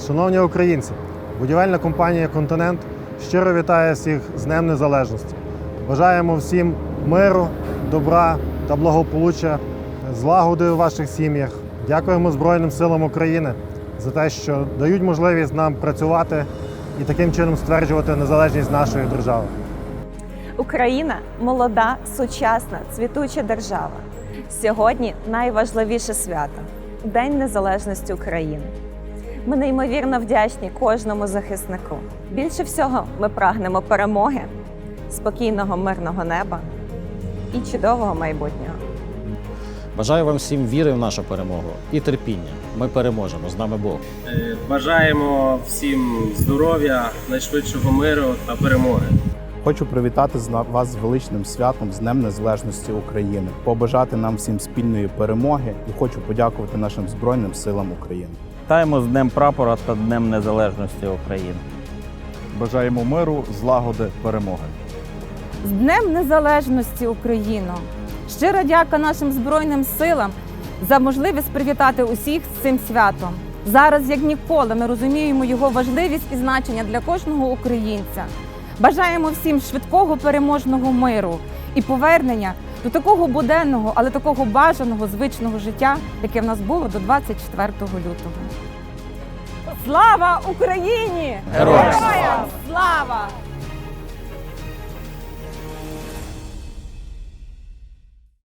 Шановні українці, будівельна компанія Континент щиро вітає всіх з Днем Незалежності. Бажаємо всім миру, добра та благополуччя, злагоди у ваших сім'ях. Дякуємо Збройним силам України за те, що дають можливість нам працювати і таким чином стверджувати незалежність нашої держави. Україна молода, сучасна, цвітуча держава. Сьогодні найважливіше свято День Незалежності України. Ми неймовірно вдячні кожному захиснику. Більше всього ми прагнемо перемоги, спокійного мирного неба і чудового майбутнього. Бажаю вам всім віри в нашу перемогу і терпіння. Ми переможемо. З нами Бог. Е, Бажаємо всім здоров'я, найшвидшого миру та перемоги. Хочу привітати з вас з величним святом з Днем Незалежності України, побажати нам всім спільної перемоги і хочу подякувати нашим Збройним силам України. Вітаємо з Днем прапора та Днем Незалежності України. Бажаємо миру, злагоди, перемоги. З Днем Незалежності Україно! Щира дяка нашим Збройним силам за можливість привітати усіх з цим святом. Зараз, як ніколи, ми розуміємо його важливість і значення для кожного українця. Бажаємо всім швидкого переможного миру і повернення до такого буденного, але такого бажаного звичного життя, яке в нас було до 24 лютого. Слава Україні! Героям!